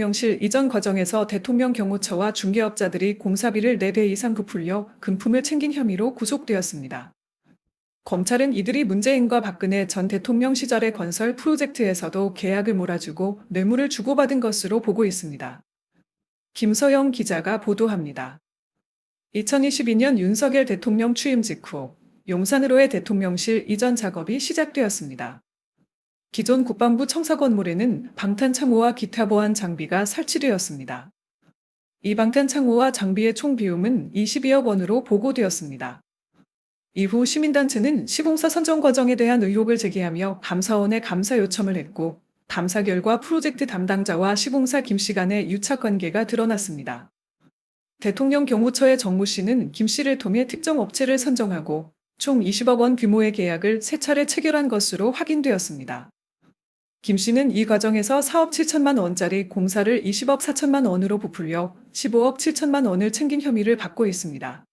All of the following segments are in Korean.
대통령실 이전 과정에서 대통령 경호처와 중개업자들이 공사비를 4배 이상 부풀려 금품을 챙긴 혐의로 구속되었습니다. 검찰은 이들이 문재인과 박근혜 전 대통령 시절의 건설 프로젝트에서도 계약을 몰아주고 뇌물을 주고받은 것으로 보고 있습니다. 김서영 기자가 보도합니다. 2022년 윤석열 대통령 취임 직후 용산으로의 대통령실 이전 작업이 시작되었습니다. 기존 국방부 청사 건물에는 방탄 창호와 기타 보안 장비가 설치되었습니다. 이 방탄 창호와 장비의 총 비용은 22억 원으로 보고되었습니다. 이후 시민단체는 시공사 선정 과정에 대한 의혹을 제기하며 감사원에 감사 요청을 했고 감사 결과 프로젝트 담당자와 시공사 김 씨 간의 유착 관계가 드러났습니다. 대통령 경호처의 정모 씨는 김 씨를 통해 특정 업체를 선정하고 총 20억 원 규모의 계약을 세 차례 체결한 것으로 확인되었습니다. 김 씨는 이 과정에서 4억 7천만 원짜리 공사를 20억 4천만 원으로 부풀려 15억 7천만 원을 챙긴 혐의를 받고 있습니다.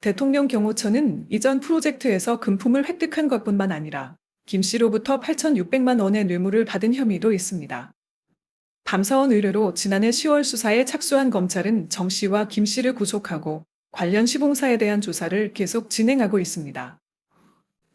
대통령 경호처는 이전 프로젝트에서 금품을 획득한 것뿐만 아니라 김 씨로부터 8,600만 원의 뇌물을 받은 혐의도 있습니다. 감사원 의뢰로 지난해 10월 수사에 착수한 검찰은 정 씨와 김 씨를 구속하고 관련 시공사에 대한 조사를 계속 진행하고 있습니다.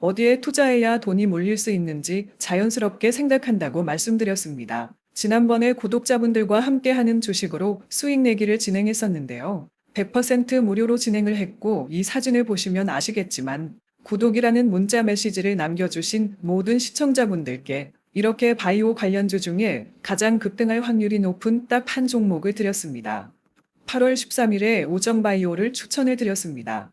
어디에 투자해야 돈이 몰릴 수 있는지 자연스럽게 생각한다고 말씀드렸습니다. 지난번에 구독자분들과 함께하는 주식으로 수익 내기를 진행했었는데요. 100% 무료로 진행을 했고 이 사진을 보시면 아시겠지만 구독이라는 문자 메시지를 남겨주신 모든 시청자분들께 이렇게 바이오 관련주 중에 가장 급등할 확률이 높은 딱 한 종목을 드렸습니다. 8월 13일에 오정바이오를 추천해 드렸습니다.